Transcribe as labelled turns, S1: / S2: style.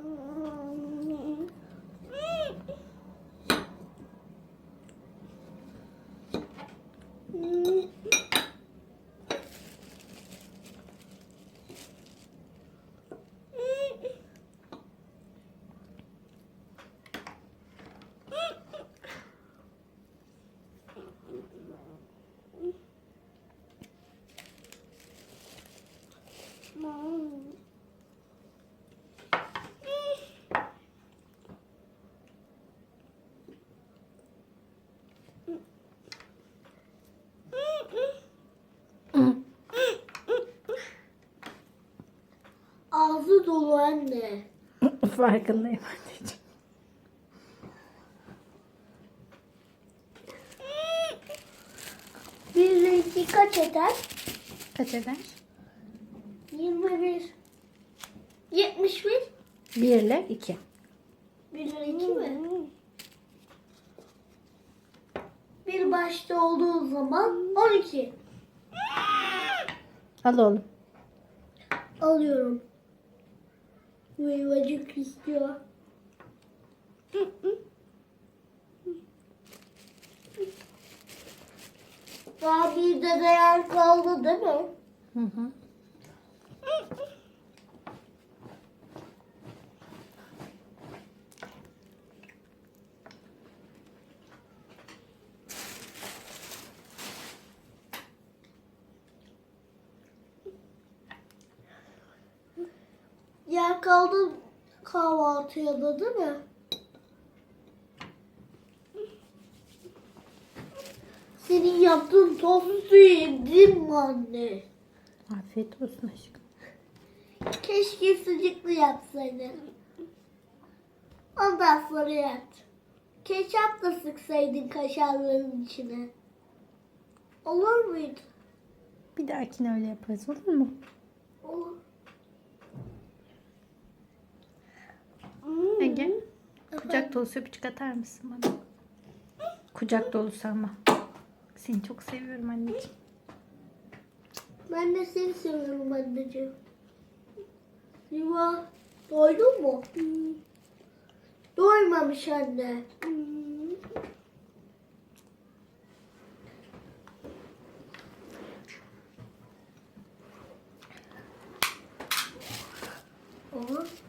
S1: Oh. Dolu anne.
S2: Farkındayım anneciğim.
S1: Bir ile iki kaç eder?
S2: Kaç eder?
S1: 21. 71.
S2: 1 ile 2.
S1: 1 ile 2 mi? Bir başta olduğu zaman 12.
S2: Al oğlum.
S1: Alıyorum. Meyvacık istiyor. Daha bir de değer kaldı değil mi?
S2: Hı hı.
S1: Yer kaldı kahvaltıya da değil mi? Senin yaptığın tostu yedim mi anne?
S2: Afiyet olsun aşkım.
S1: Keşke sucuklu yapsaydın. Ondan sonra yat. Ketçap da sıksaydın kaşarların içine. Olur muydu?
S2: Bir dahakine öyle yaparız olur mu?
S1: Olur.
S2: Yenge kucak dolusu öpücük atar mısın bana? Kucak dolusu ama. Seni çok seviyorum anneciğim.
S1: Ben de seni seviyorum anneciğim. Yuva doydun mu? Doymamış anne. Hmm. Olur.